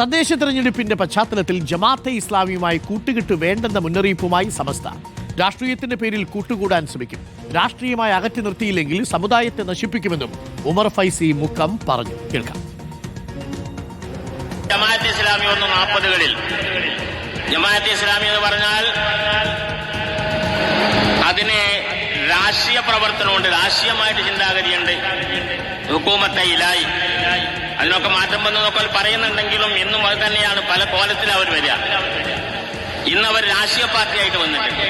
തദ്ദേശ തെരഞ്ഞെടുപ്പിന്റെ പശ്ചാത്തലത്തിൽ ജമാഅത്തെ ഇസ്ലാമിയുമായി കൂട്ടുകെട്ട് വേണ്ടെന്ന മുന്നറിയിപ്പുമായി സമസ്ത. രാഷ്ട്രീയത്തിന്റെ പേരിൽ കൂട്ടുകൂടാൻ ശ്രമിക്കും. രാഷ്ട്രീയമായി അകറ്റി നിർത്തിയില്ലെങ്കിൽ സമുദായത്തെ നശിപ്പിക്കുമെന്നും ഉമർ ഫൈസി മുക്കം പറഞ്ഞു. കേൾക്കാം. ജമാഅത്ത് ഇസ്ലാമി ഒന്ന് നാൽപ്പതുകളിൽ ജമാഅത്ത് ഇസ്ലാമി എന്ന് പറഞ്ഞാൽ അതിനെ രാഷ്ട്രീയ പ്രവർത്തനമുണ്ട്. രാഷ്ട്രീയമായിട്ട് ചിന്താഗതിയുണ്ട്. ഹുക്കൂമത്തെ ഇലായി അതിനൊക്കെ മാറ്റം വന്നതൊക്കെ പറയുന്നുണ്ടെങ്കിലും ഇന്നും അത് തന്നെയാണ്. പല കോലത്തിൽ അവർ വരിക. ഇന്ന് അവർ രാഷ്ട്രീയ പാർട്ടിയായിട്ട് വന്നിട്ടുണ്ട്.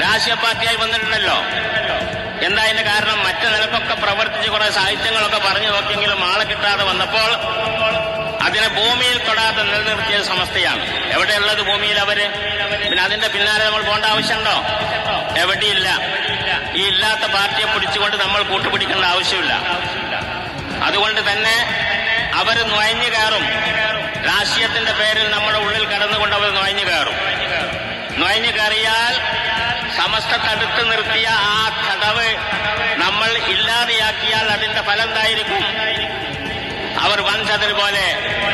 രാഷ്ട്രീയ പാർട്ടിയായി വന്നിട്ടുണ്ടല്ലോ. എന്താ അതിന്റെ കാരണം? മറ്റു നിലക്കൊക്കെ പ്രവർത്തിച്ച് കുറെ സാഹിത്യങ്ങളൊക്കെ പറഞ്ഞു നോക്കിയെങ്കിലും ആളെ കിട്ടാതെ വന്നപ്പോൾ അതിനെ ഭൂമിയിൽ തൊടാതെ നിലനിർത്തിയ സമസ്തയാണ്. എവിടെയുള്ളത് ഭൂമിയിൽ അവർ? പിന്നെ അതിന്റെ പിന്നാലെ നമ്മൾ പോകേണ്ട ആവശ്യമുണ്ടോ? എവിടെയില്ല. ഈ ഇല്ലാത്ത പാർട്ടിയെ പിടിച്ചുകൊണ്ട് നമ്മൾ കൂട്ടുപിടിക്കേണ്ട ആവശ്യമില്ല. അതുകൊണ്ട് തന്നെ അവർ നുഴഞ്ഞു കയറും. രാഷ്ട്രീയത്തിന്റെ പേരിൽ നമ്മുടെ ഉള്ളിൽ കടന്നുകൊണ്ട് അവർ നുഴഞ്ഞു കയറും. നുഴഞ്ഞു കയറിയാൽ സമസ്ത തടുത്തു നിർത്തിയ ആ തടവ് നമ്മൾ ഇല്ലാതെയാക്കിയാൽ അതിന്റെ ഫലം എന്തായിരിക്കും അവർ വൻചതിൽ പോലെ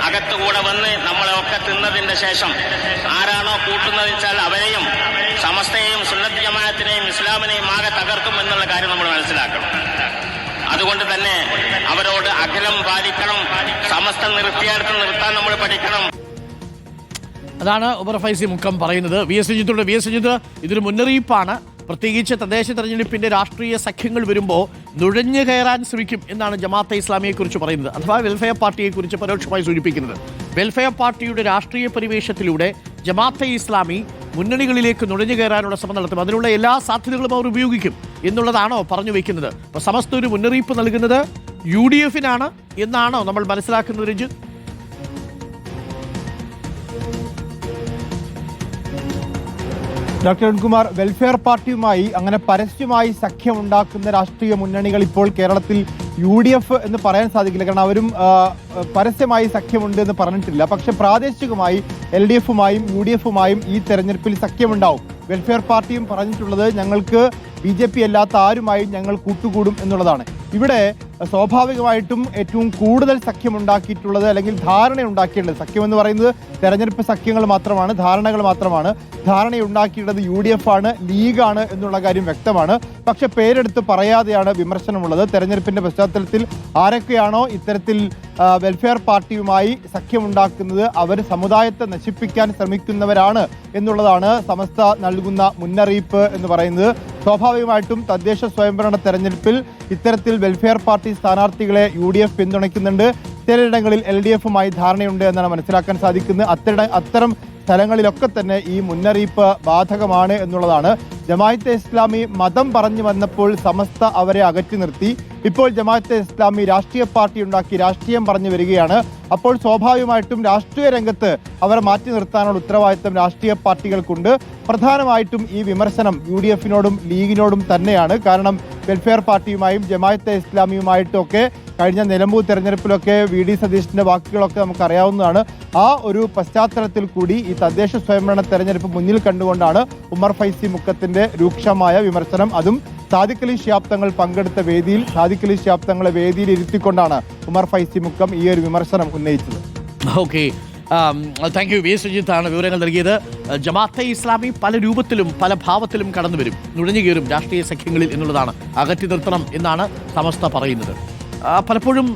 അകത്തുകൂടെ വന്ന് നമ്മളെ ഒക്കെ തിന്നതിന്റെ ശേഷം ആരാണോ കൂട്ടുന്നത് വെച്ചാൽ അവരെയും സമസ്തയെയും സുന്നത്തി ജമാനത്തിനെയും ഇസ്ലാമിനെയും ആകെ തകർക്കും എന്നുള്ള കാര്യം നമ്മൾ മനസ്സിലാക്കണം. അതുകൊണ്ട് തന്നെ അവരോട് അഖിലം പാലിക്കണം സമസ്ത നിർത്തിയെടുത്ത് നിർത്താൻ നമ്മൾ പഠിക്കണം. അതാണ് ഉമർ ഫൈസി മുക്കം പറയുന്നത്. വി എസ് രഞ്ജിത്തോട് വി എസ് രഞ്ജിത്ത് ഇതൊരു മുന്നറിയിപ്പാണ്. പ്രത്യേകിച്ച് തദ്ദേശ തെരഞ്ഞെടുപ്പിന്റെ രാഷ്ട്രീയ സഖ്യങ്ങൾ വരുമ്പോൾ നുഴഞ്ഞു കയറാൻ ശ്രമിക്കും എന്നാണ് ജമാഅത്തെ ഇസ്ലാമിയെക്കുറിച്ച് പറയുന്നത്. അഥവാ വെൽഫെയർ പാർട്ടിയെക്കുറിച്ച് പരോക്ഷമായി സൂചിപ്പിക്കുന്നത്. വെൽഫെയർ പാർട്ടിയുടെ രാഷ്ട്രീയ പരിവേഷത്തിലൂടെ ജമാഅത്തെ ഇസ്ലാമി മുന്നണികളിലേക്ക് നുഴഞ്ഞു കയറാനുള്ള ശ്രമം നടത്തും. അതിനുള്ള എല്ലാ സാധ്യതകളും അവർ ഉപയോഗിക്കും. എന്നുള്ളതാണോ പറഞ്ഞു വെക്കുന്നത്? അപ്പൊ സമസ്ത ഒരു മുന്നറിയിപ്പ് നൽകുന്നത് യു ഡി എഫിനാണ് എന്നാണോ നമ്മൾ മനസ്സിലാക്കുന്നത് രഞ്ജിത്ത് ഡോക്ടർ അരുൺകുമാർ വെൽഫെയർ പാർട്ടിയുമായി അങ്ങനെ പരസ്യമായി സഖ്യമുണ്ടാക്കുന്ന രാഷ്ട്രീയ മുന്നണികൾ ഇപ്പോൾ കേരളത്തിൽ യു ഡി എഫ് എന്ന് പറയാൻ സാധിക്കില്ല. കാരണം അവരും പരസ്യമായി സഖ്യമുണ്ട് എന്ന് പറഞ്ഞിട്ടില്ല. പക്ഷെ പ്രാദേശികമായി എൽ ഡി എഫുമായും യു ഡി എഫുമായും ഈ തെരഞ്ഞെടുപ്പിൽ സഖ്യമുണ്ടാവും. വെൽഫെയർ പാർട്ടിയും പറഞ്ഞിട്ടുള്ളത് ഞങ്ങൾക്ക് ബി ജെ പി അല്ലാത്ത ആരുമായും ഞങ്ങൾ കൂട്ടുകൂടും എന്നുള്ളതാണ്. ഇവിടെ സ്വാഭാവികമായിട്ടും ഏറ്റവും കൂടുതൽ സഖ്യമുണ്ടാക്കിയിട്ടുള്ളത് അല്ലെങ്കിൽ ധാരണ ഉണ്ടാക്കിയിട്ടുള്ളത് സഖ്യം എന്ന് പറയുന്നത് തെരഞ്ഞെടുപ്പ് സഖ്യങ്ങൾ മാത്രമാണ് ധാരണകൾ മാത്രമാണ്. ധാരണ ഉണ്ടാക്കിയിട്ടുള്ളത് യു ഡി എഫ് ആണ് ലീഗാണ് എന്നുള്ള കാര്യം വ്യക്തമാണ്. പക്ഷെ പേരെടുത്ത് പറയാതെയാണ് വിമർശനമുള്ളത്. തെരഞ്ഞെടുപ്പിന്റെ പശ്ചാത്തലത്തിൽ ആരൊക്കെയാണോ ഇത്തരത്തിൽ വെൽഫെയർ പാർട്ടിയുമായി സഖ്യമുണ്ടാക്കുന്നത് അവർ സമുദായത്തെ നശിപ്പിക്കാൻ ശ്രമിക്കുന്നവരാണ് എന്നുള്ളതാണ് സമസ്ത നൽകുന്ന മുന്നറിയിപ്പ് എന്ന് പറയുന്നത്. സ്വാഭാവികമായിട്ടും തദ്ദേശ സ്വയംഭരണ തെരഞ്ഞെടുപ്പിൽ ഇത്തരത്തിൽ വെൽഫെയർ പാർട്ടി സ്ഥാനാർത്ഥികളെ യു ഡി എഫ് പിന്തുണയ്ക്കുന്നുണ്ട്. ചിലയിടങ്ങളിൽ എൽ ഡി എഫുമായി ധാരണയുണ്ട് എന്നാണ് മനസ്സിലാക്കാൻ സാധിക്കുന്നത്. അത്തരം അത്തരം സ്ഥലങ്ങളിലൊക്കെ തന്നെ ഈ മുന്നറിയിപ്പ് ബാധകമാണ് എന്നുള്ളതാണ്. ജമാഅത്തെ ഇസ്ലാമി മതം പറഞ്ഞു വന്നപ്പോൾ സമസ്ത അവരെ അകറ്റി നിർത്തി. ഇപ്പോൾ ജമാഅത്തെ ഇസ്ലാമി രാഷ്ട്രീയ പാർട്ടി ഉണ്ടാക്കി രാഷ്ട്രീയം പറഞ്ഞു വരികയാണ്. അപ്പോൾ സ്വാഭാവികമായിട്ടും രാഷ്ട്രീയ രംഗത്ത് അവരെ മാറ്റി നിർത്താനുള്ള ഉത്തരവാദിത്തം രാഷ്ട്രീയ പാർട്ടികൾക്കുണ്ട്. പ്രധാനമായിട്ടും ഈ വിമർശനം യു ഡി എഫിനോടും ലീഗിനോടും തന്നെയാണ്. കാരണം വെൽഫെയർ പാർട്ടിയുമായും ജമാഅത്തെ ഇസ്ലാമിയുമായിട്ടൊക്കെ കഴിഞ്ഞ നിലമ്പൂർ തെരഞ്ഞെടുപ്പിലൊക്കെ വി ഡി സതീഷിന്റെ വാക്കുകളൊക്കെ നമുക്കറിയാവുന്നതാണ്. ആ ഒരു പശ്ചാത്തലത്തിൽ കൂടി ഈ തദ്ദേശ സ്വയംഭരണ തെരഞ്ഞെടുപ്പ് മുന്നിൽ കണ്ടുകൊണ്ടാണ് ഉമർ ഫൈസി മുക്കത്തിന്റെ രൂക്ഷമായ വിമർശനം. അതും സാദിഖ് അലി ശാബ്ദങ്ങൾ പങ്കെടുത്ത വേദിയിൽ സാദിഖ് അലി ശാബ്ദങ്ങളെ വേദിയിൽ ഇരുത്തിക്കൊണ്ടാണ് ഉമർ ഫൈസി മുക്കം ഈ ഒരു വിമർശനം ഉന്നയിച്ചത്. Okay. Thank you V. Sujith സുജിത്താണ് വിവരങ്ങൾ നൽകിയത്. ജമാഅത്തെ ഇസ്ലാമി പല രൂപത്തിലും പല ഭാവത്തിലും കടന്നു വരും. നുഴഞ്ഞു കയറും രാഷ്ട്രീയ സഖ്യങ്ങളിൽ എന്നുള്ളതാണ് അകറ്റി നിർത്തണം എന്നാണ് സമസ്ത പറയുന്നത്. പലപ്പോഴും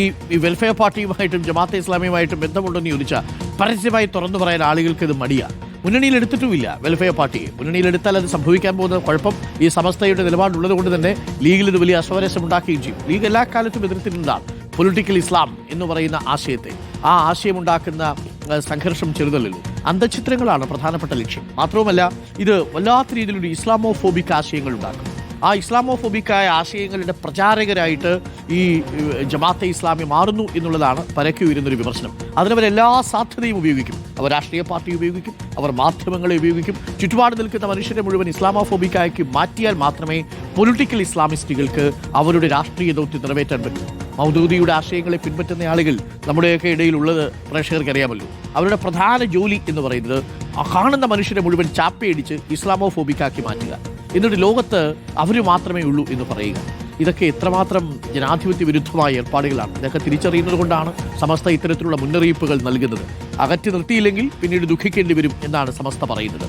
ഈ ഈ വെൽഫെയർ പാർട്ടിയുമായിട്ടും ജമാഅത്തെ ഇസ്ലാമിയുമായിട്ടും ബന്ധമുണ്ടെന്ന് ചോദിച്ചാൽ പരസ്യമായി തുറന്നു പറയാൻ ആളുകൾക്ക് ഇത് മടിയാണ്. മുന്നണിയിൽ എടുത്തിട്ടുമില്ല. Welfare party. മുന്നണിയിൽ എടുത്താൽ അത് സംഭവിക്കാൻ പോകുന്ന കുഴപ്പം ഈ സമസ്തയുടെ നിലപാടുള്ളത് കൊണ്ട് തന്നെ ലീഗിൽ ഇത് വലിയ അസ്വാരസ്യം ഉണ്ടാക്കുകയും ചെയ്യും. ലീഗ് എല്ലാ കാലത്തും എതിർത്തിട്ടുണ്ടാണ് പൊളിറ്റിക്കൽ ഇസ്ലാം എന്ന് പറയുന്ന ആശയത്തെ. ആ ആശയമുണ്ടാക്കുന്ന സംഘർഷം ചെറുതല്ലല്ലോ. അന്തചിത്രങ്ങളാണ് പ്രധാനപ്പെട്ട ലക്ഷ്യം. മാത്രവുമല്ല ഇത് വല്ലാത്ത രീതിയിലൊരു ഇസ്ലാമോഫോബിക് ആശയങ്ങൾ ഉണ്ടാക്കും ആ ഇസ്ലാമോഫോബിക്കായ ആശയങ്ങളുടെ പ്രചാരകരായിട്ട് ഈ ജമാഅത്തെ ഇസ്ലാമി മാറുന്നു എന്നുള്ളതാണ് പരക്കി ഉയരുന്നൊരു വിമർശനം. അതിനവരെല്ലാ സാധ്യതയും ഉപയോഗിക്കും. അവർ രാഷ്ട്രീയ പാർട്ടി ഉപയോഗിക്കും അവർ മാധ്യമങ്ങളെ ഉപയോഗിക്കും. ചുറ്റുപാട് നിൽക്കുന്ന മനുഷ്യരെ മുഴുവൻ ഇസ്ലാമോഫോബിക്കാക്കി മാറ്റിയാൽ മാത്രമേ പൊളിറ്റിക്കൽ ഇസ്ലാമിസ്റ്റുകൾക്ക് അവരുടെ രാഷ്ട്രീയ ദൗത്യം നിറവേറ്റാൻ പറ്റൂ. മൗദൂദിയുടെ ആശയങ്ങളെ പിൻപറ്റുന്ന ആളുകൾ നമ്മുടെയൊക്കെ ഇടയിലുള്ളത് പ്രേക്ഷകർക്ക് അറിയാമല്ലോ. അവരുടെ പ്രധാന ജോലി എന്ന് പറയുന്നത് ആ കാണുന്ന മനുഷ്യരെ മുഴുവൻ ചാപ്പയടിച്ച് ഇസ്ലാമോഫോബിക്കാക്കി മാറ്റുക. എന്നിട്ട് ലോകത്ത് അവർ മാത്രമേ ഉള്ളൂ എന്ന് പറയുക. ഇതൊക്കെ എത്രമാത്രം ജനാധിപത്യ വിരുദ്ധമായ ഏർപ്പാടുകളാണ്. ഇതൊക്കെ തിരിച്ചറിയുന്നത് കൊണ്ടാണ് സമസ്ത ഇത്തരത്തിലുള്ള മുന്നറിയിപ്പുകൾ നൽകുന്നത്. അകറ്റി നിർത്തിയില്ലെങ്കിൽ പിന്നീട് ദുഃഖിക്കേണ്ടി വരും എന്നാണ് സമസ്ത പറയുന്നത്.